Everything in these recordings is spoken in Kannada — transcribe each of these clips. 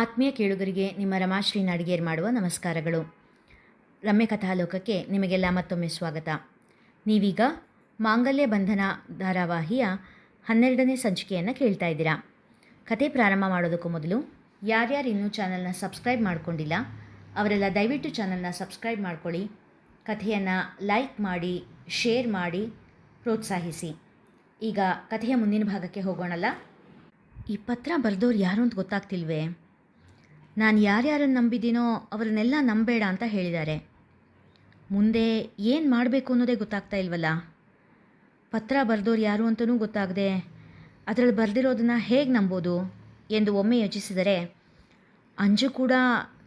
ಆತ್ಮೀಯ ಕೇಳುಗರಿಗೆ ನಿಮ್ಮ ರಮಾಶ್ರೀ ನಾಡಿಗೇರ್ ಮಾಡುವ ನಮಸ್ಕಾರಗಳು. ರಮ್ಯ ಕಥಾಲೋಕಕ್ಕೆ ನಿಮಗೆಲ್ಲ ಮತ್ತೊಮ್ಮೆ ಸ್ವಾಗತ. ನೀವೀಗ ಮಾಂಗಲ್ಯ ಬಂಧನ ಧಾರಾವಾಹಿಯ ಹನ್ನೆರಡನೇ ಸಂಚಿಕೆಯನ್ನು ಕೇಳ್ತಾ ಇದ್ದೀರಾ. ಕತೆ ಪ್ರಾರಂಭ ಮಾಡೋದಕ್ಕೂ ಮೊದಲು ಯಾರ್ಯಾರು ಇನ್ನೂ ಚಾನಲ್ನ ಸಬ್ಸ್ಕ್ರೈಬ್ ಮಾಡ್ಕೊಂಡಿಲ್ಲ, ಅವರೆಲ್ಲ ದಯವಿಟ್ಟು ಚಾನಲ್ನ ಸಬ್ಸ್ಕ್ರೈಬ್ ಮಾಡ್ಕೊಳ್ಳಿ, ಕಥೆಯನ್ನು ಲೈಕ್ ಮಾಡಿ, ಶೇರ್ ಮಾಡಿ, ಪ್ರೋತ್ಸಾಹಿಸಿ. ಈಗ ಕಥೆಯ ಮುಂದಿನ ಭಾಗಕ್ಕೆ ಹೋಗೋಣಲ್ಲ? ಈ ಪತ್ರ ಬರೆದವ್ರು ಯಾರು ಅಂತ ಗೊತ್ತಾಗ್ತಿಲ್ವೇ? ನಾನು ಯಾರ್ಯಾರನ್ನು ನಂಬಿದ್ದೀನೋ ಅವರನ್ನೆಲ್ಲ ನಂಬೇಡ ಅಂತ ಹೇಳಿದ್ದಾರೆ. ಮುಂದೆ ಏನು ಮಾಡಬೇಕು ಅನ್ನೋದೇ ಗೊತ್ತಾಗ್ತಾ ಇಲ್ವಲ್ಲ? ಪತ್ರ ಬರೆದೋರು ಯಾರು ಅಂತಲೂ ಗೊತ್ತಾಗದೆ ಅದರಲ್ಲಿ ಬರೆದಿರೋದನ್ನು ಹೇಗೆ ನಂಬೋದು ಎಂದು ಒಮ್ಮೆ ಯೋಚಿಸಿದರೆ, ಅಂಜು ಕೂಡ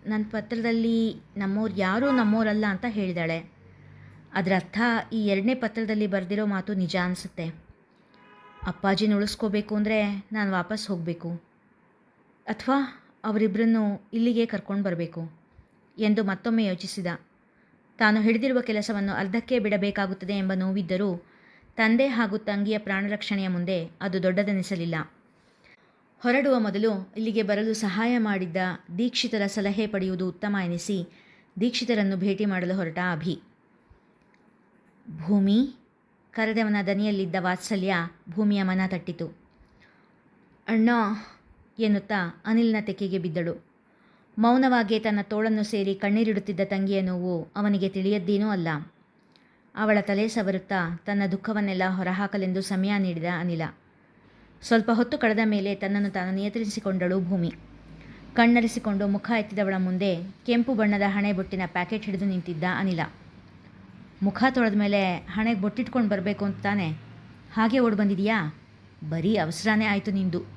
ನನ್ನ ಪತ್ರದಲ್ಲಿ ನಮ್ಮೋರು ಯಾರೂ ನಮ್ಮೋರಲ್ಲ ಅಂತ ಹೇಳಿದಾಳೆ. ಅದರ ಅರ್ಥ ಈ ಎರಡನೇ ಪತ್ರದಲ್ಲಿ ಬರೆದಿರೋ ಮಾತು ನಿಜ ಅನಿಸುತ್ತೆ. ಅಪ್ಪಾಜಿನ ಉಳಿಸ್ಕೋಬೇಕು ಅಂದರೆ ನಾನು ವಾಪಸ್ ಹೋಗಬೇಕು. ಅಥವಾ ಅವರಿಬ್ಬರನ್ನು ಇಲ್ಲಿಗೆ ಕರ್ಕೊಂಡು ಬರಬೇಕು ಎಂದು ಮತ್ತೊಮ್ಮೆ ಯೋಚಿಸಿದ. ತಾನು ಹಿಡಿದಿರುವ ಕೆಲಸವನ್ನು ಅರ್ಧಕ್ಕೆ ಬಿಡಬೇಕಾಗುತ್ತದೆ ಎಂಬ ನೋವಿದ್ದರೂ ತಂದೆ ಹಾಗೂ ತಂಗಿಯ ಪ್ರಾಣರಕ್ಷಣೆಯ ಮುಂದೆ ಅದು ದೊಡ್ಡದೆನಿಸಲಿಲ್ಲ. ಹೊರಡುವ ಮೊದಲು ಇಲ್ಲಿಗೆ ಬರಲು ಸಹಾಯ ಮಾಡಿದ್ದ ದೀಕ್ಷಿತರ ಸಲಹೆ ಪಡೆಯುವುದು ಉತ್ತಮ ಎನಿಸಿ ದೀಕ್ಷಿತರನ್ನು ಭೇಟಿ ಮಾಡಲು ಹೊರಟ ಅಭಿ. ಭೂಮಿ? ಕರೆದವನ ದನಿಯಲ್ಲಿದ್ದ ವಾತ್ಸಲ್ಯ ಭೂಮಿಯ ಮನ ತಟ್ಟಿತು. ಅಣ್ಣ ಎನ್ನುತ್ತಾ ಅನಿಲ್ನ ತೆಕ್ಕೆಗೆ ಬಿದ್ದಳು. ಮೌನವಾಗಿ ತನ್ನ ತೋಳನ್ನು ಸೇರಿ ಕಣ್ಣೀರಿಡುತ್ತಿದ್ದ ತಂಗಿಯ ನೋವು ಅವನಿಗೆ ತಿಳಿಯದ್ದೇನೂ ಅಲ್ಲ. ಅವಳ ತಲೆ ಸವರುತ್ತಾ ತನ್ನ ದುಃಖವನ್ನೆಲ್ಲ ಹೊರಹಾಕಲೆಂದು ಸಮಯ ನೀಡಿದ ಅನಿಲ. ಸ್ವಲ್ಪ ಹೊತ್ತು ಕಳೆದ ಮೇಲೆ ತನ್ನನ್ನು ತಾನು ನಿಯಂತ್ರಿಸಿಕೊಂಡಳು ಭೂಮಿ. ಕಣ್ಣರಿಸಿಕೊಂಡು ಮುಖ ಎತ್ತಿದವಳ ಮುಂದೆ ಕೆಂಪು ಬಣ್ಣದ ಹಣೆ ಬೊಟ್ಟಿನ ಪ್ಯಾಕೆಟ್ ಹಿಡಿದು ನಿಂತಿದ್ದ ಅನಿಲ. ಮುಖ ತೊಳೆದ ಮೇಲೆ ಹಣೆಗೆ ಬೊಟ್ಟಿಟ್ಕೊಂಡು ಬರಬೇಕು ಅಂತ ತಾನೆ? ಹಾಗೆ ಓಡಿ ಬಂದಿದೆಯಾ? ಬರೀ ಅವಸರನೇ ಆಯಿತು ನಿಂದು.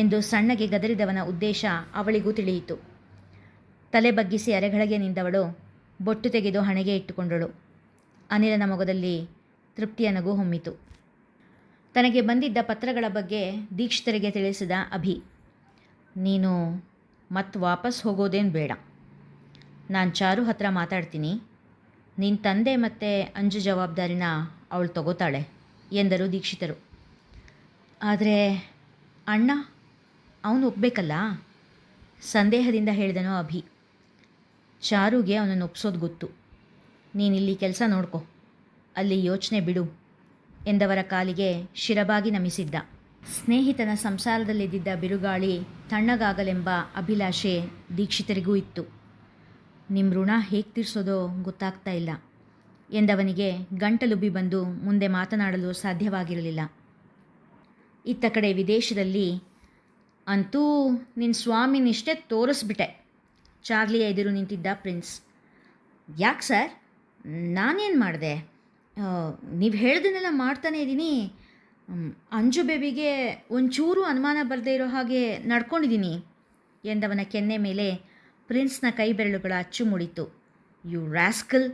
ಎಂದು ಸಣ್ಣಗೆ ಗದರಿದವನ ಉದ್ದೇಶ ಅವಳಿಗೂ ತಿಳಿಯಿತು. ತಲೆ ಬಗ್ಗಿಸಿ ಅರೆಗಳಗೆ ನಿಂದವಳು ಬೊಟ್ಟು ತೆಗೆದು ಹಣೆಗೆ ಇಟ್ಟುಕೊಂಡಳು. ಅನಿಲನ ಮೊಗದಲ್ಲಿ ತೃಪ್ತಿಯ ನಗು ಹೊಮ್ಮಿತು. ತನಗೆ ಬಂದಿದ್ದ ಪತ್ರಗಳ ಬಗ್ಗೆ ದೀಕ್ಷಿತರಿಗೆ ತಿಳಿಸಿದ ಅಭಿ, ನೀನು ಮತ್ತೆ ವಾಪಸ್ ಹೋಗೋದೇನು ಬೇಡ. ನಾನು ಚಾರು ಹತ್ರ ಮಾತಾಡ್ತೀನಿ. ನಿನ್ನ ತಂದೆ ಮತ್ತು ಅಂಜು ಜವಾಬ್ದಾರಿನ ಅವಳು ತಗೋತಾಳೆ ಎಂದರು ದೀಕ್ಷಿತರು. ಆದರೆ ಅಣ್ಣ ಅವನು ಒಪ್ಪಬೇಕಲ್ಲ ಸಂದೇಹದಿಂದ ಹೇಳಿದನು ಅಭಿ. ಚಾರುಗೆ ಅವನನ್ನು ಒಪ್ಸೋದು ಗೊತ್ತು. ನೀನಿಲ್ಲಿ ಕೆಲಸ ನೋಡ್ಕೊ. ಅಲ್ಲಿ ಯೋಚನೆ ಬಿಡು ಎಂದವರ ಕಾಲಿಗೆ ಶಿರಬಾಗಿ ನಮಿಸಿದ್ದ. ಸ್ನೇಹಿತನ ಸಂಸಾರದಲ್ಲಿದ್ದ ಬಿರುಗಾಳಿ ತಣ್ಣಗಾಗಲೆಂಬ ಅಭಿಲಾಷೆ ದೀಕ್ಷಿತರಿಗೂ ಇತ್ತು. ನಿಮ್ಮ ಋಣ ಹೇಗೆ ತೀರಿಸೋದೋ ಗೊತ್ತಾಗ್ತಾ ಇಲ್ಲ ಎಂದವನಿಗೆ ಗಂಟಲುಬ್ಬಿ ಬಂದು ಮುಂದೆ ಮಾತನಾಡಲು ಸಾಧ್ಯವಾಗಿರಲಿಲ್ಲ. ಇತ್ತ ಕಡೆ ವಿದೇಶದಲ್ಲಿ ಅಂತೂ ನಿನ್ನ ಸ್ವಾಮಿನಿಷ್ಟೇ ತೋರಿಸ್ಬಿಟ್ಟೆ. ಚಾರ್ಲಿ ಎದುರು ನಿಂತಿದ್ದ ಪ್ರಿನ್ಸ್. ಯಾಕೆ ಸರ್? ನಾನೇನು ಮಾಡಿದೆ? ನೀವು ಹೇಳ್ದನ್ನೆಲ್ಲ ಮಾಡ್ತಾನೆ ಇದ್ದೀನಿ ಅಂಜು ಬೇಬಿಗೆ ಒಂಚೂರು ಅನುಮಾನ ಬರದೇ ಇರೋ ಹಾಗೆ ನಡ್ಕೊಂಡಿದ್ದೀನಿ ಎಂದವನ ಕೆನ್ನೆ ಮೇಲೆ ಪ್ರಿನ್ಸ್ನ ಕೈ ಬೆರಳುಗಳ ಅಚ್ಚು ಮುಡಿತು ಯು ರಾಸ್ಕಲ್,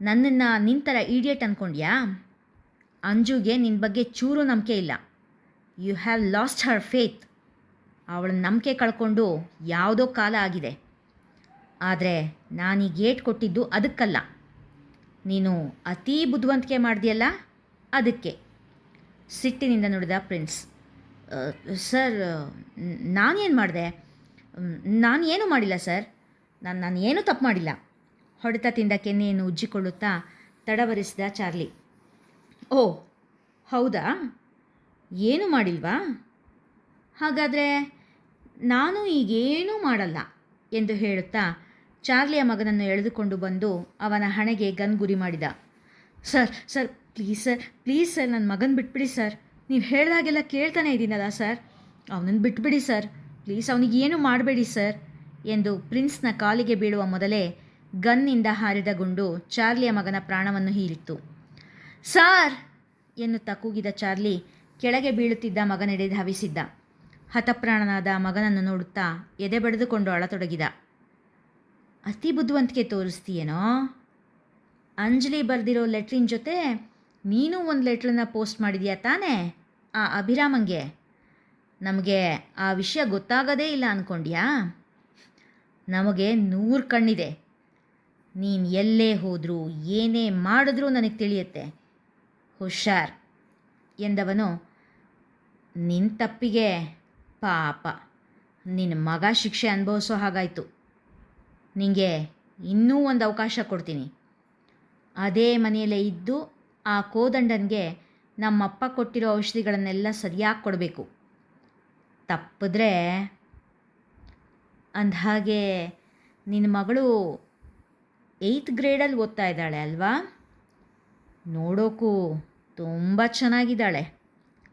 ನನ್ನನ್ನು ನಿಂತರ ಈಡಿಯಟ್ ಅಂದ್ಕೊಂಡ್ಯಾ ಅಂಜುಗೆ ನಿನ್ನ ಬಗ್ಗೆ ಚೂರು ನಂಬಿಕೆ ಇಲ್ಲ. You have lost her faith. ಅವಳ ನಂಬಿಕೆ ಕಳ್ಕೊಂಡು ಯಾವುದೋ ಕಾಲ ಆಗಿದೆ. ಆದರೆ ನಾನು ಈ ಗೇಟ್ ಕೊಟ್ಟಿದ್ದು ಅದಕ್ಕಲ್ಲ. ನೀನು ಅತೀ ಬುದ್ಧಿವಂತಿಕೆ ಮಾಡಿದೆಯಲ್ಲ? ಅದಕ್ಕೆ. ಸಿಟ್ಟಿನಿಂದ ನೋಡಿದ ಪ್ರಿನ್ಸ್ "ಅ, ಸರ್ ನಾನೇನು ಮಾಡಿದೆ? ನಾನು ಏನೂ ಮಾಡಿಲ್ಲ ಸರ್. ನಾನು ನಾನು ಏನೂ ತಪ್ಪು ಮಾಡಿಲ್ಲ. ಹೊಡೆತ ತಿಂದ ಕೆನ್ನೆಯನ್ನು ಉಜ್ಜಿಕೊಳ್ಳುತ್ತಾ ತಡವರಿಸಿದ ಚಾರ್ಲಿ. ಓ ಹೌದಾ? ಏನೂ ಮಾಡಿಲ್ವಾ? ಹಾಗಾದರೆ ನಾನು ಈಗೇನೂ ಮಾಡಲ್ಲ ಎಂದು ಹೇಳುತ್ತಾ ಚಾರ್ಲಿಯ ಮಗನನ್ನು ಎಳೆದುಕೊಂಡು ಬಂದು ಅವನ ಹಣೆಗೆ ಗನ್ ಗುರಿ ಮಾಡಿದ. Sir sir, please sir please, sir, ನನ್ನ ಮಗನ ಬಿಟ್ಬಿಡಿ, ಸರ್. ನೀವು ಹೇಳ್ದಾಗೆಲ್ಲ ಕೇಳ್ತಾನೆ ಇದ್ದೀನಲ್ಲ, ಸರ್. ಅವನನ್ನು ಬಿಟ್ಬಿಡಿ, ಸರ್. ಪ್ಲೀಸ್ ಅವನಿಗೆ ಏನು ಮಾಡಬೇಡಿ, ಸರ್ ಎಂದು ಪ್ರಿನ್ಸ್ನ ಕಾಲಿಗೆ ಬೀಳುವ ಮೊದಲೇ ಗನ್ನಿಂದ ಹಾರಿದ ಗುಂಡು ಚಾರ್ಲಿಯ ಮಗನ ಪ್ರಾಣವನ್ನು ಹೀರಿತ್ತು. ಸಾರ್ ಎನ್ನುತ್ತಾ ಕೂಗಿದ ಚಾರ್ಲಿ ಕೆಳಗೆ ಬೀಳುತ್ತಿದ್ದ ಮಗನೆಡೆ ಧಾವಿಸಿದ್ದ. ಹತಪ್ರಾಣನಾದ ಮಗನನ್ನು ನೋಡುತ್ತಾ ಎದೆ ಬಡಿದುಕೊಂಡು ಅಳತೊಡಗಿದ. ಅತಿ ಬುದ್ಧಿವಂತಿಕೆ ತೋರಿಸ್ತೀಯೇನೋ? ಅಂಜಲಿ ಬರೆದಿರೋ ಲೆಟ್ರಿನ ಜೊತೆ ನೀನು ಒಂದು ಲೆಟ್ರನ್ನು ಪೋಸ್ಟ್ ಮಾಡಿದ್ಯಾ ತಾನೇ? ಆ ಅಭಿರಾಮಂಗೆ. ನಮಗೆ ಆ ವಿಷಯ ಗೊತ್ತಾಗೋದೇ ಇಲ್ಲ ಅಂದ್ಕೊಂಡ್ಯಾ ನಮಗೆ ನೂರು ಕಣ್ಣಿದೆ. ನೀನು ಎಲ್ಲೇ ಹೋದರೂ, ಏನೇ ಮಾಡಿದ್ರೂ ನನಗೆ ತಿಳಿಯುತ್ತೆ. ಹುಷಾರ್, ಎಂದವನು ನಿನ್ನ ತಪ್ಪಿಗೆ ಪಾಪ. ನಿನ್ನ ಮಗ ಶಿಕ್ಷೆ ಅನುಭವಿಸೋ ಹಾಗಾಯಿತು. ನಿಮಗೆ ಇನ್ನೂ ಒಂದು ಅವಕಾಶ ಕೊಡ್ತೀನಿ. ಅದೇ ಮನೆಯಲ್ಲೇ ಇದ್ದು ಆ ಕೋದಂಡನಿಗೆ ನಮ್ಮಪ್ಪ ಕೊಟ್ಟಿರೋ ಔಷಧಿಗಳನ್ನೆಲ್ಲ ಸರಿಯಾಗಿ ಕೊಡಬೇಕು. ತಪ್ಪಿದ್ರೆ ಅಂದಹಾಗೆ ನಿನ್ನ ಮಗಳು ಏಯ್ತ್ ಗ್ರೇಡಲ್ಲಿ ಓದ್ತಾ ಇದ್ದಾಳೆ ಅಲ್ವಾ? ನೋಡೋಕ್ಕೂ ತುಂಬ ಚೆನ್ನಾಗಿದ್ದಾಳೆ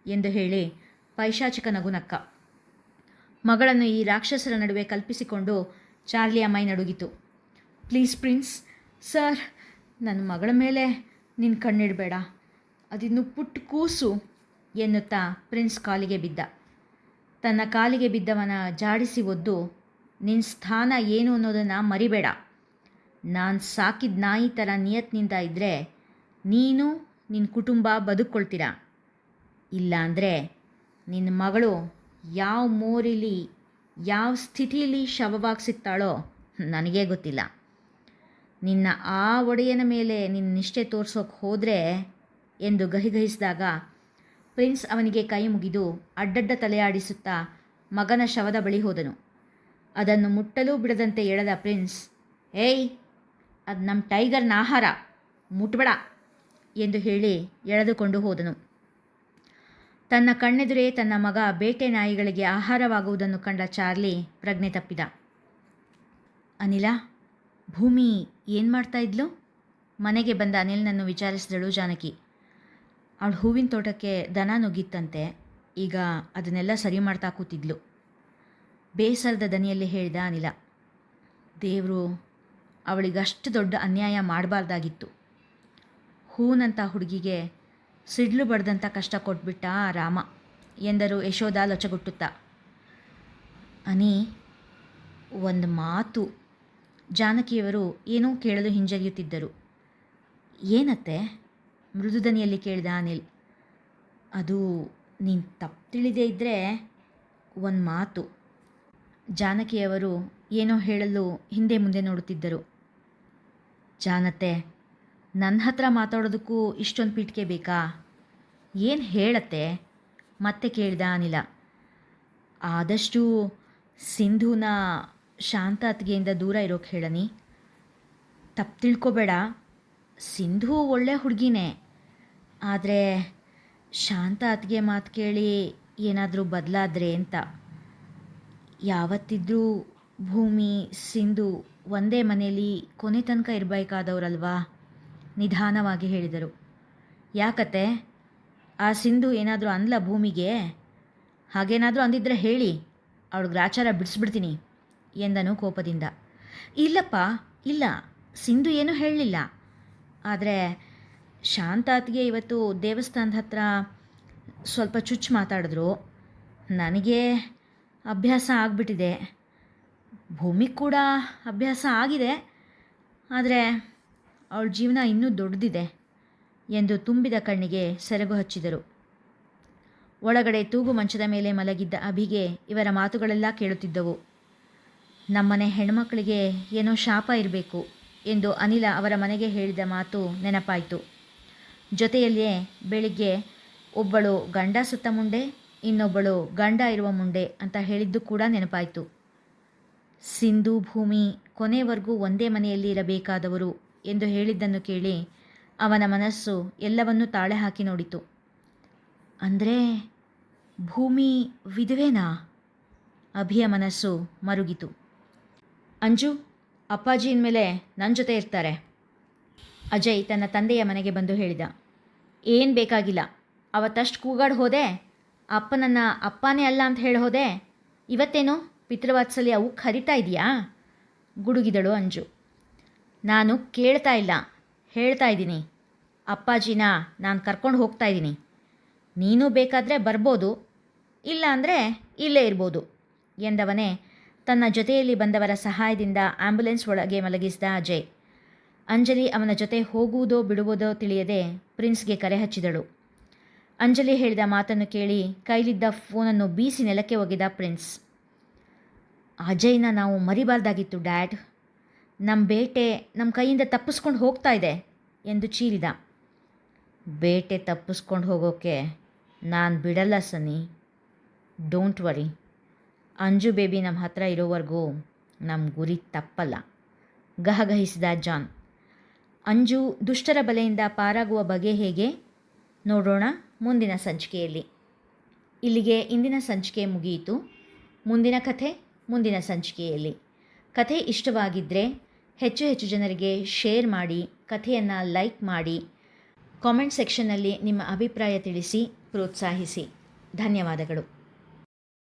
ಎಂದು ಹೇಳಿ ಪೈಶಾಚಿಕ ನಗು ನಕ್ಕ ಮಗಳನ್ನು ಈ ರಾಕ್ಷಸರ ನಡುವೆ ಕಲ್ಪಿಸಿಕೊಂಡು ಚಾರ್ಲಿಯ ಮೈ ನಡುಗಿತು. ಪ್ಲೀಸ್ ಪ್ರಿನ್ಸ್, ಸರ್, ನನ್ನ ಮಗಳ ಮೇಲೆ ನಿನ್ನ ಕಣ್ಣಿಡಬೇಡ. ಅದಿನ್ನು ಪುಟ್ಟ ಕೂಸು, ಎನ್ನುತ್ತಾ ಪ್ರಿನ್ಸ್ ಕಾಲಿಗೆ ಬಿದ್ದ. ತನ್ನ ಕಾಲಿಗೆ ಬಿದ್ದವನ ಜಾಡಿಸಿ ಒದ್ದು ನಿನ್ನ ಸ್ಥಾನ ಏನು ಅನ್ನೋದನ್ನು ಮರಿಬೇಡ. ನಾನು ಸಾಕಿದ ನಾಯಿ ಥರ ನಿಯತ್ನಿಂದ ಇದ್ದರೆ ನೀನು ನಿನ್ನ ಕುಟುಂಬ ಬದುಕ್ಕೊಳ್ತೀರಾ. ಇಲ್ಲಾಂದರೆ ನಿನ್ನ ಮಗಳು ಯಾವ ಮೋರಿಲಿ, ಯಾವ ಸ್ಥಿತಿಲಿ ಶವವಾಗಿ ಸಿಗ್ತಾಳೋ ನನಗೇ ಗೊತ್ತಿಲ್ಲ. ನಿನ್ನ ಆ ಒಡೆಯನ ಮೇಲೆ ನಿನ್ನ ನಿಷ್ಠೆ ತೋರ್ಸೋಕೆ ಹೋದರೆ ಎಂದು ಗಹಿಗಹಿಸಿದಾಗ ಪ್ರಿನ್ಸ್ ಅವನಿಗೆ ಕೈ ಮುಗಿದು ಅಡ್ಡಡ್ಡ ತಲೆಯಾಡಿಸುತ್ತಾ ಮಗನ ಶವದ ಬಳಿ ಹೋದನು. ಅದನ್ನು ಮುಟ್ಟಲೂ ಬಿಡದಂತೆ ಎಳೆದ ಪ್ರಿನ್ಸ್, ಏಯ್, ಅದು ನಮ್ಮ ಟೈಗರ್ನ ಆಹಾರ, ಮುಟ್ಬೇಡ ಎಂದು ಹೇಳಿ ಎಳೆದುಕೊಂಡು ಹೋದನು. ತನ್ನ ಕಣ್ಣೆದುರೇ ತನ್ನ ಮಗ ಬೇಟೆ ನಾಯಿಗಳಿಗೆ ಆಹಾರವಾಗುವುದನ್ನು ಕಂಡ ಚಾರ್ಲಿ ಪ್ರಜ್ಞೆ ತಪ್ಪಿದ. ಅನಿಲ, ಭೂಮಿ ಏನು ಮಾಡ್ತಾ ಇದ್ಲು? ಮನೆಗೆ ಬಂದ ಅನಿಲ್ನನ್ನು ವಿಚಾರಿಸಿದಳು ಜಾನಕಿ. ಅವಳು ಹೂವಿನ ತೋಟಕ್ಕೆ ದನ ನುಗ್ಗಿತ್ತಂತೆ, ಈಗ ಅದನ್ನೆಲ್ಲ ಸರಿ ಮಾಡ್ತಾ ಕೂತಿದ್ಲು. ಬೇಸರದ ದನಿಯಲ್ಲಿ ಹೇಳಿದ ಅನಿಲ, ದೇವರು, ಅವಳಿಗಷ್ಟು ದೊಡ್ಡ ಅನ್ಯಾಯ ಮಾಡಬಾರ್ದಾಗಿತ್ತು. ಹೂನಂಥ ಹುಡುಗಿಗೆ ಸಿಡ್ಲು ಬಡ್ದಂಥ ಕಷ್ಟ ಕೊಟ್ಬಿಟ್ಟ ರಾಮ. ಎಂದರು ಯಶೋಧ ಲೊಚಗುಟ್ಟುತ್ತಾ. ಅನಿ, ಒಂದು ಮಾತು. ಜಾನಕಿಯವರು ಏನೋ ಕೇಳಲು ಹಿಂಜರಿಯುತ್ತಿದ್ದರು. ಏನತ್ತೆ? ಮೃದುದನಿಯಲ್ಲಿ ಕೇಳಿದ ಅನಿಲ್. ಅದು ನೀನು ತಪ್ಪು ತಿಳಿದೇ ಇದ್ದರೆ ಒಂದು ಮಾತು. ಜಾನಕಿಯವರು ಏನೋ ಹೇಳಲು ಹಿಂದೆ ಮುಂದೆ ನೋಡುತ್ತಿದ್ದರು. ಜಾನತೆ ನನ್ನ ಹತ್ರ ಮಾತಾಡೋದಕ್ಕೂ ಇಷ್ಟೊಂದು ಪೀಠಿಕೆ ಬೇಕಾ? ಏನು ಹೇಳತ್ತೆ? ಮತ್ತೆ ಕೇಳಿದ ಅನಿಲ. ಆದಷ್ಟು ಸಿಂಧುನ ಶಾಂತ ಅತ್ತಿಗೆಯಿಂದ ದೂರ ಇರೋಕೆ ಹೇಳನಿ. ತಪ್ಪು ತಿಳ್ಕೊಬೇಡ. ಸಿಂಧು ಒಳ್ಳೆ ಹುಡುಗಿನೇ. ಆದರೆ ಶಾಂತ ಅತ್ತಿಗೆ ಮಾತು ಕೇಳಿ ಏನಾದರೂ ಬದಲಾದ್ರೆ ಅಂತ. ಯಾವತ್ತಿದ್ರೂ ಭೂಮಿ, ಸಿಂಧು ಒಂದೇ ಮನೆಯಲ್ಲಿ ಕೊನೆ ತನಕ ಇರಬೇಕಾದವರಲ್ವಾ? ನಿಧಾನವಾಗಿ ಹೇಳಿದರು. ಯಾಕತ್ತೆ? ಆ ಸಿಂಧು ಏನಾದರೂ ಅಂದ್ಲ ಭೂಮಿಗೆ? ಹಾಗೇನಾದರೂ ಅಂದಿದ್ರೆ ಹೇಳಿ. ಅವಳು ಗ್ರಾಚಾರ ಬಿಡಿಸ್ಬಿಡ್ತೀನಿ ಎಂದನು ಕೋಪದಿಂದ. ಇಲ್ಲಪ್ಪ, ಇಲ್ಲ. ಸಿಂಧು ಏನೂ ಹೇಳಲಿಲ್ಲ. ಆದರೆ ಶಾಂತಾತ್ಗೆ ಇವತ್ತು ದೇವಸ್ಥಾನದ ಹತ್ರ ಸ್ವಲ್ಪ ಚುಚ್ಚು ಮಾತಾಡಿದ್ರು. ನನಗೆ ಅಭ್ಯಾಸ ಆಗಿಬಿಟ್ಟಿದೆ. ಭೂಮಿ ಕೂಡ ಅಭ್ಯಾಸ ಆಗಿದೆ. ಆದರೆ ಅವಳ ಜೀವನ ಇನ್ನೂ ದೊಡ್ಡದಿದೆ ಎಂದು ತುಂಬಿದ ಕಣ್ಣಿಗೆ ಸೆರಗು ಹಚ್ಚಿದರು. ಒಳಗಡೆ ತೂಗು ಮಂಚದ ಮೇಲೆ ಮಲಗಿದ್ದ ಅಭಿಗೆ ಇವರ ಮಾತುಗಳೆಲ್ಲ ಕೇಳುತ್ತಿದ್ದವು. ನಮ್ಮನೆ ಹೆಣ್ಮಕ್ಕಳಿಗೆ ಏನೋ ಶಾಪ ಇರಬೇಕು ಎಂದು ಅನಿಲ ಅವರ ಮನೆಗೆ ಹೇಳಿದ ಮಾತು ನೆನಪಾಯಿತು. ಜೊತೆಯಲ್ಲಿಯೇ ಬೆಳಿಗ್ಗೆ ಒಬ್ಬಳು ಗಂಡ ಸುತ್ತ ಮುಂಡೆ ಇನ್ನೊಬ್ಬಳು ಗಂಡ ಇರುವ ಮುಂಡೆ ಅಂತ ಹೇಳಿದ್ದು ಕೂಡ ನೆನಪಾಯಿತು. ಸಿಂಧು ಭೂಮಿ ಕೊನೆವರೆಗೂ ಒಂದೇ ಮನೆಯಲ್ಲಿ ಇರಬೇಕಾದವರು ಎಂದು ಹೇಳಿದ್ದನ್ನು ಕೇಳಿ ಅವನ ಮನಸ್ಸು ಎಲ್ಲವನ್ನೂ ತಾಳೆ ಹಾಕಿ ನೋಡಿತು. ಅಂದರೆ ಭೂಮಿ ವಿಧವೇನಾ? ಅಭಿಯ ಮನಸ್ಸು ಮರುಗಿತು. ಅಂಜು, ಅಪ್ಪಾಜಿ ಮೇಲೆ ನನ್ನ ಜೊತೆ ಇರ್ತಾರೆ. ಅಜಯ್ ತನ್ನ ತಂದೆಯ ಮನೆಗೆ ಬಂದು ಹೇಳಿದ. ಏನು ಬೇಕಾಗಿಲ್ಲ. ಅವತ್ತಷ್ಟು ಕೂಗಾಡ್ ಹೋದೆ. ಅಪ್ಪನನ್ನು ಅಪ್ಪನೇ ಅಲ್ಲ ಅಂತ ಹೇಳಿ ಹೋದೆ. ಇವತ್ತೇನು? ಪಿತೃವಾತ್ಸಲ್ಯ ಅವು ಹರಿತಾ ಇದೆಯಾ? ಗುಡುಗಿದಳು ಅಂಜು. ನಾನು ಕೇಳ್ತಾ ಇಲ್ಲ. ಹೇಳ್ತಾ ಇದ್ದೀನಿ. ಅಪ್ಪಾಜಿನ ನಾನು ಕರ್ಕೊಂಡು ಹೋಗ್ತಾ ಇದ್ದೀನಿ. ನೀನು ಬೇಕಾದರೆ ಬರ್ಬೋದು. ಇಲ್ಲ ಅಂದರೆ ಇಲ್ಲೇ ಇರ್ಬೋದು ಎಂದವನೇ ತನ್ನ ಜೊತೆಯಲ್ಲಿ ಬಂದವರ ಸಹಾಯದಿಂದ ಆಂಬ್ಯುಲೆನ್ಸ್ ಒಳಗೆ ಮಲಗಿಸಿದ ಅಜಯ್. ಅಂಜಲಿ ಅವನ ಜೊತೆ ಹೋಗುವುದೋ ಬಿಡುವುದೋ ತಿಳಿಯದೆ ಪ್ರಿನ್ಸ್ಗೆ ಕರೆ ಹಚ್ಚಿದಳು. ಅಂಜಲಿ ಹೇಳಿದ ಮಾತನ್ನು ಕೇಳಿ ಕೈಲಿದ್ದ ಫೋನನ್ನು ಬೀಸಿ ನೆಲಕ್ಕೆ ಒಗೆದ ಪ್ರಿನ್ಸ್. ಅಜಯ್ನ ನಾವು ಮರಿಬಾರ್ದಾಗಿತ್ತು, ಡ್ಯಾಡ್. ನಮ್ಮ ಬೇಟೆ ನಮ್ಮ ಕೈಯಿಂದ ತಪ್ಪಿಸ್ಕೊಂಡು ಹೋಗ್ತಾ ಇದೆ ಎಂದು ಚೀರಿದ. ಬೇಟೆ ತಪ್ಪಿಸ್ಕೊಂಡು ಹೋಗೋಕ್ಕೆ ನಾನು ಬಿಡಲ್ಲ ಸನಿ. Don't worry. ಅಂಜು ಬೇಬಿ ನಮ್ಮ ಹತ್ರ ಇರೋವರೆಗೂ ನಮ್ಮ ಗುರಿ ತಪ್ಪಲ್ಲ. ಗಹಗಹಿಸಿದ ಜಾನ್. ಅಂಜು ದುಷ್ಟರ ಬಲೆಯಿಂದ ಪಾರಾಗುವ ಬಗೆ ಹೇಗೆ? ನೋಡೋಣ ಮುಂದಿನ ಸಂಚಿಕೆಯಲ್ಲಿ. ಇಲ್ಲಿಗೆ ಇಂದಿನ ಸಂಚಿಕೆ ಮುಗಿಯಿತು. ಮುಂದಿನ ಕಥೆ ಮುಂದಿನ ಸಂಚಿಕೆಯಲ್ಲಿ. ಕಥೆ ಇಷ್ಟವಾಗಿದ್ದರೆ ಹೆಚ್ಚು ಹೆಚ್ಚು ಜನರಿಗೆ ಶೇರ್ ಮಾಡಿ, ಕಥೆಯನ್ನು ಲೈಕ್ ಮಾಡಿ, ಕಾಮೆಂಟ್ ಸೆಕ್ಷನ್ನಲ್ಲಿ ನಿಮ್ಮ ಅಭಿಪ್ರಾಯ ತಿಳಿಸಿ, ಪ್ರೋತ್ಸಾಹಿಸಿ. ಧನ್ಯವಾದಗಳು.